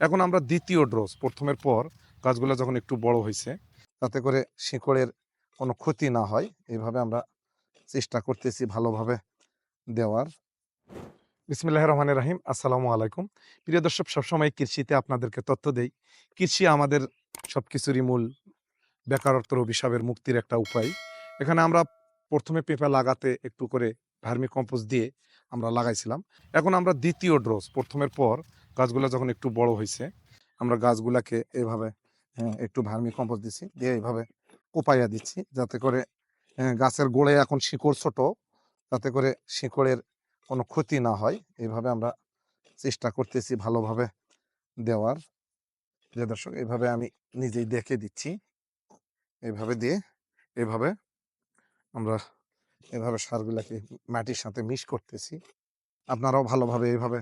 এখন আমরা দ্বিতীয় ডোজ প্রথমের পর গাছগুলো যখন একটু বড় হয়েছে তাতে করে শিকড়ের কোনো ক্ষতি না হয়। এইভাবে আমরা চেষ্টা করতেছি ভালোভাবে দেওয়ার। বিসমিল্লাহ রহমান রাহিম। আসসালামু আলাইকুম। প্রিয় দর্শক, সবসময় কৃষিতে আপনাদেরকে তথ্য দেই। কৃষি আমাদের সব কিছুরই মূল বেকারত্ব অভিশাপের মুক্তির একটা উপায়। এখানে আমরা প্রথমে পেঁপে লাগাতে একটু করে ভার্মি কম্পোস্ট দিয়ে আমরা লাগাইছিলাম। এখন আমরা দ্বিতীয় ডোজ প্রথমের পর গাছগুলো যখন একটু বড় হয়েছে আমরা গাছগুলাকে এভাবে হ্যাঁ, একটু ভার্মি কম্পোস্ট দিচ্ছি দিয়ে এইভাবে কোপাইয়া দিচ্ছি যাতে করে হ্যাঁ, গাছের গোড়ে এখন শিকড় ছোট যাতে করে শিকড়ের কোনো ক্ষতি না হয়। এইভাবে আমরা চেষ্টা করতেছি ভালোভাবে দেওয়ার। যে দর্শক এইভাবে আমি নিজেই দেখে দিচ্ছি। এইভাবে দিয়ে এইভাবে আমরা এভাবে সারগুলাকে মাটির সাথে মিশ করতেছি। আপনারাও ভালোভাবে এইভাবে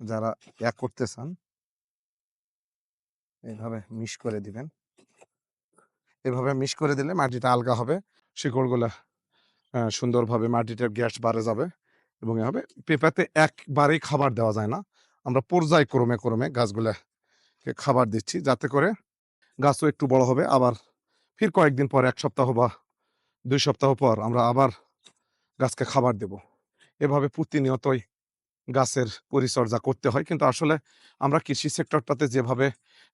যারা এক করতে চান এইভাবে মিশ করে দিবেন। এভাবে মিশ করে দিলে মাটিটা আলগা হবে, শিকড়গুলা সুন্দরভাবে মাটিটার গ্যাস বাড়ে যাবে এবং এভাবে পেঁপাতে একবারেই খাবার দেওয়া যায় না। আমরা পর্যায়ক্রমে ক্রমে গাছগুলাকে খাবার দিচ্ছি যাতে করে গাছও একটু বড় হবে। আবার ফির কয়েকদিন পর, এক সপ্তাহ বা দুই সপ্তাহ পর আমরা আবার গাছকে খাবার দেব। এভাবে প্রতিনিয়তই গাছের পরিচর্যা করতে হয়। কিন্তু আসলে আমরা কৃষি সেক্টরটাতে যেভাবে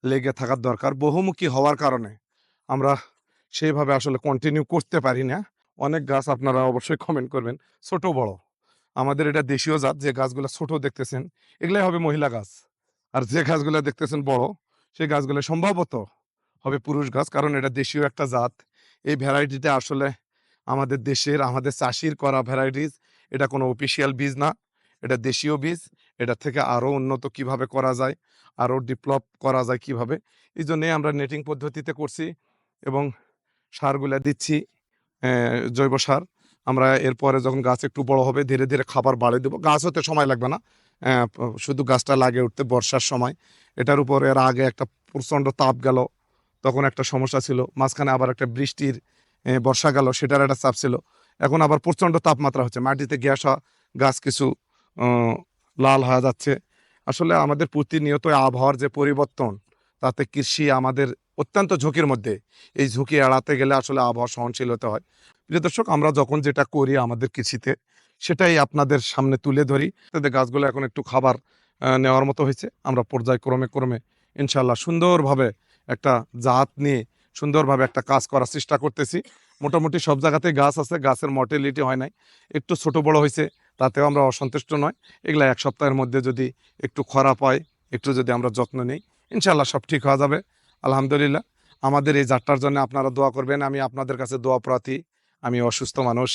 লেগে থাকার দরকার, বহুমুখী হওয়ার কারণে আমরা সেইভাবে আসলে কন্টিনিউ করতে পারি না। অনেক গাছ আপনারা অবশ্যই কমেন্ট করবেন, ছোট বড়। আমাদের এটা দেশীয় জাত, যে গাছগুলো ছোট দেখতেছেন, এগুলাই হবে মহিলা গাছ। আর যে গাছগুলো দেখতেছেন বড়, সেই গাছগুলো সম্ভবত হবে পুরুষ গাছ, কারণ এটা দেশীয় একটা জাত। এই ভ্যারাইটিটা আসলে আমাদের দেশের, আমাদের চাষির করা ভ্যারাইটিস এটা কোনো অফিসিয়াল বীজ না। এটা দেশীয় বীজ, এটা থেকে আরও উন্নত কীভাবে করা যায় আরও ডেভেলপ করা যায় কীভাবে, এই জন্যে আমরা নেটিং পদ্ধতিতে করছি এবং সারগুলা দিচ্ছি জৈব সার। আমরা এরপরে যখন গাছ একটু বড় হবে, ধীরে ধীরে খাবার বাড়িয়ে দেবো। গাছ হতে সময় লাগবে না শুধু গাছটা লাগে উঠতে বর্ষার সময়। এটার উপর এর আগে একটা প্রচণ্ড তাপ গেল, তখন একটা সমস্যা ছিল। মাঝখানে আবার একটা বৃষ্টির বর্ষা গেল, সেটার একটা চাপ ছিল। এখন আবার প্রচণ্ড তাপমাত্রা হচ্ছে, মাটিতে গ্যাস গাছ কিছু লাল হয়ে যাচ্ছে। আসলে আমাদের প্রতিনিয়ত আবহাওয়ার যে পরিবর্তন, তাতে কৃষি আমাদের অত্যন্ত ঝুঁকির মধ্যে। এই ঝুঁকি এড়াতে গেলে আসলে আবহাওয়া সহনশীল হতে হয়। প্রিয় দর্শক, আমরা যখন যেটা করি আমাদের কৃষিতে, সেটাই আপনাদের সামনে তুলে ধরি। তাতে গাছগুলো এখন একটু খাবার নেওয়ার মতো হয়েছে। আমরা পর্যায়ক্রমে ক্রমে ইনশাল্লাহ সুন্দরভাবে একটা জাত নিয়ে সুন্দরভাবে একটা কাজ করার চেষ্টা করতেছি। মোটামুটি সব জায়গাতেই গাছ আছে, গাছের মর্টেলিটি হয় নাই। একটু ছোট বড় হয়েছে তাতেও আমরা অসন্তুষ্ট নয়। এগুলা এক সপ্তাহের মধ্যে যদি একটু খরা পায়, একটু যদি আমরা যত্ন নিই ইনশাল্লাহ সব ঠিক হওয়া যাবে। আলহামদুলিল্লাহ। আমাদের এই যাত্রার জন্য আপনারা দোয়া করবেন। আমি আপনাদের কাছে দোয়া প্রার্থী। আমি অসুস্থ মানুষ।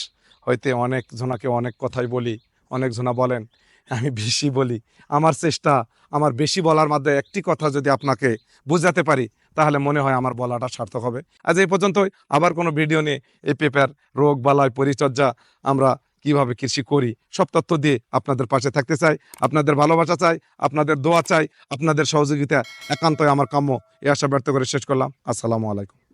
হইতে অনেক জনাকে অনেক কথাই বলি, অনেক জনা বলেন, আমি বেশি বলি। আমার চেষ্টা, আমার বেশি বলার মধ্যে একটি কথা যদি আপনাকে বুঝাতে পারি, তাহলে মনে হয় আমার বলাটা সার্থক হবে। আজ এই পর্যন্তই। আবার কোনো ভিডিও নিয়ে এই পেপার রোগ, বালাই, পরিচর্যা আমরা কীভাবে কৃষি করি, সব তথ্য দিয়ে আপনাদের পাশে থাকতে চাই, আপনাদের ভালোবাসা চাই, আপনাদের দোয়া চাই, আপনাদের সহযোগিতা একান্তই আমার কাম্য। এ আশা ব্যর্থ করে শেষ করলাম। আসসালামু আলাইকুম।